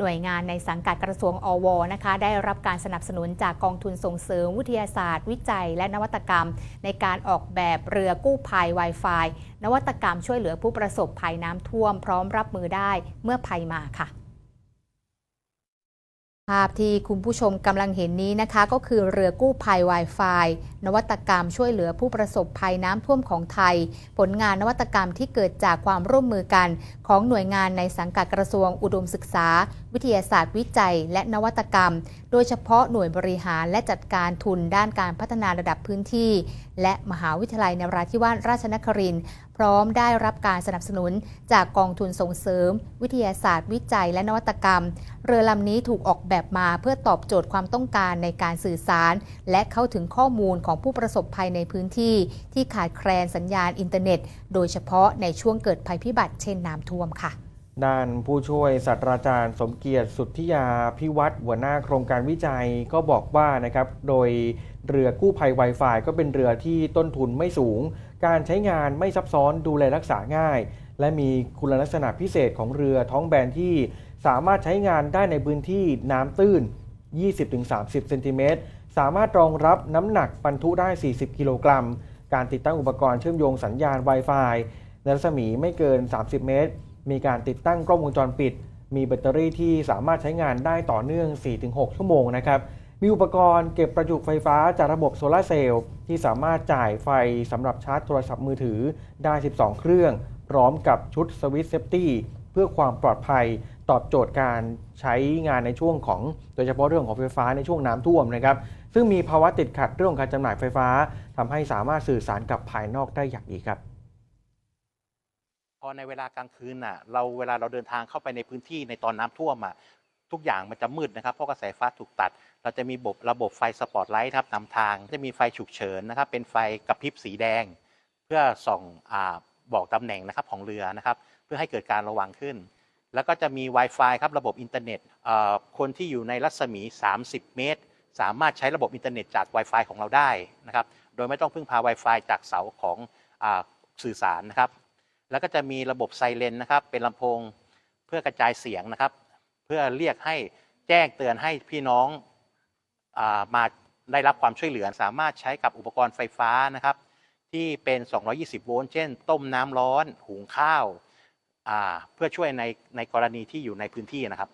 หน่วยงานในสังกัดกระทรวงอวนะคะได้รับการสนับสนุนจากกองทุนส่งเสริมวิทยาศาสตร์ วิจัย และนวัตกรรม ในการออกแบบเรือกู้ภัย Wi-Fi นวัตกรรมช่วยเหลือผู้ประสบภัยน้ำท่วม พร้อมรับมือได้เมื่อภัยมาค่ะ ภาพที่คุณผู้ชมกำลังเห็นนี้นะคะ ก็คือเรือกู้ภัย Wi-Fi นวัตกรรมช่วยเหลือผู้ประสบภัยน้ำท่วมของไทย ผลงานนวัตกรรมที่เกิดจากความร่วมมือกัน ของหน่วยงานในสังกัดกระทรวงอุดมศึกษา วิทยาศาสตร์วิจัย และนวัตกรรม โดยเฉพาะหน่วยบริหารและจัดการทุนด้านการพัฒนาระดับพื้นที่ และมหาวิทยาลัยนราธิวาสราชนครินทร์ ร้อมได้รับการสนับสนุนจากกองทุนส่งเสริม วิทยาศาสตร์ วิจัยและนวัตกรรม เรือลำนี้ถูกออกแบบมาเพื่อตอบโจทย์ความต้องการในการสื่อสาร และเข้าถึงข้อมูลของผู้ประสบภัยในพื้นที่ ที่ขาดแคลนสัญญาณอินเทอร์เน็ต โดยเฉพาะในช่วงเกิดภัยพิบัติเช่นน้ำท่วมค่ะ ด้านผู้ช่วยศาสตราจารย์สมเกียรติสุทธิยาพิวัตรหัวหน้าโครงการวิจัยก็บอกว่านะครับ โดยเรือกู้ภัย Wi-Fi ก็เป็นเรือที่ต้นทุนไม่สูง การใช้งานไม่ซับซ้อนดูแลรักษาง่าย และมีคุณลักษณะพิเศษของเรือท้องแบนที่สามารถใช้งานได้ในพื้นที่น้ำตื้น 20-30 เซนติเมตร สามารถรองรับน้ำหนักบรรทุได้ 40 กิโลกรัม การติดตั้งอุปกรณ์เชื่อมโยงสัญญาณ Wi-Fi ในรัศมีไม่เกิน 30 เมตร มีการติดตั้งกล้องวงจรปิด มีแบตเตอรี่ที่สามารถใช้งานได้ต่อเนื่อง 4-6 ชั่วโมงนะครับมีอุปกรณ์เก็บประจุไฟฟ้าจากระบบโซลาเซลล์ที่สามารถจ่ายไฟสำหรับชาร์จโทรศัพท์มือถือได้ 12 เครื่อง พร้อมกับชุดสวิตช์เซฟตี้เพื่อความปลอดภัยตอบโจทย์การใช้งานในช่วงของ โดยเฉพาะเรื่องของไฟฟ้าในช่วงน้ำท่วมนะครับ ซึ่งมีภาวะติดขัดเรื่องของการจำหน่ายไฟฟ้าทำให้สามารถสื่อสารกับภายนอกได้อย่างดีครับ พอในเวลากลางคืนน่ะเราเวลาเราเดินทางเข้าไปในพื้นที่ในตอนน้ำท่วมอะทุกอย่างมันจะมืดนะครับเพราะกระแสไฟฟ้าถูกตัด เราจะมีระบบระบบไฟสปอตไลท์ครับนำทางจะมีไฟฉุกเฉินนะครับ เป็นไฟกระพริบสีแดง เพื่อส่องอบอกตำแหน่งนะครับของเรือนะครับ เพื่อให้เกิดการระวังขึ้น แล้วก็จะมี Wi-Fi ครับระบบอินเทอร์เน็ตเอ่อคนที่อยู่ในรัศมี 30 เมตร สามารถใช้ระบบอินเทอร์เน็ตจาก Wi-Fi ของเราได้นะครับ โดยไม่ต้องพึ่งพา Wi-Fi จากเสาของอสื่อสารนะครับ แล้วก็จะมีระบบไซเรนนะครับ เป็นลำโพงเพื่อกระจายเสียงนะครับ เพื่อเรียกให้แจ้งเตือนให้พี่น้องอมาได้รับความช่วยเหลือสามารถใช้กับอุปกรณ์ไฟฟ้านะครับ ที่เป็น 220 โวลต์เช่น ต้มน้ำร้อน หุงข้าว เพื่อช่วยในในกรณีที่อยู่ในพื้นที่นะครับ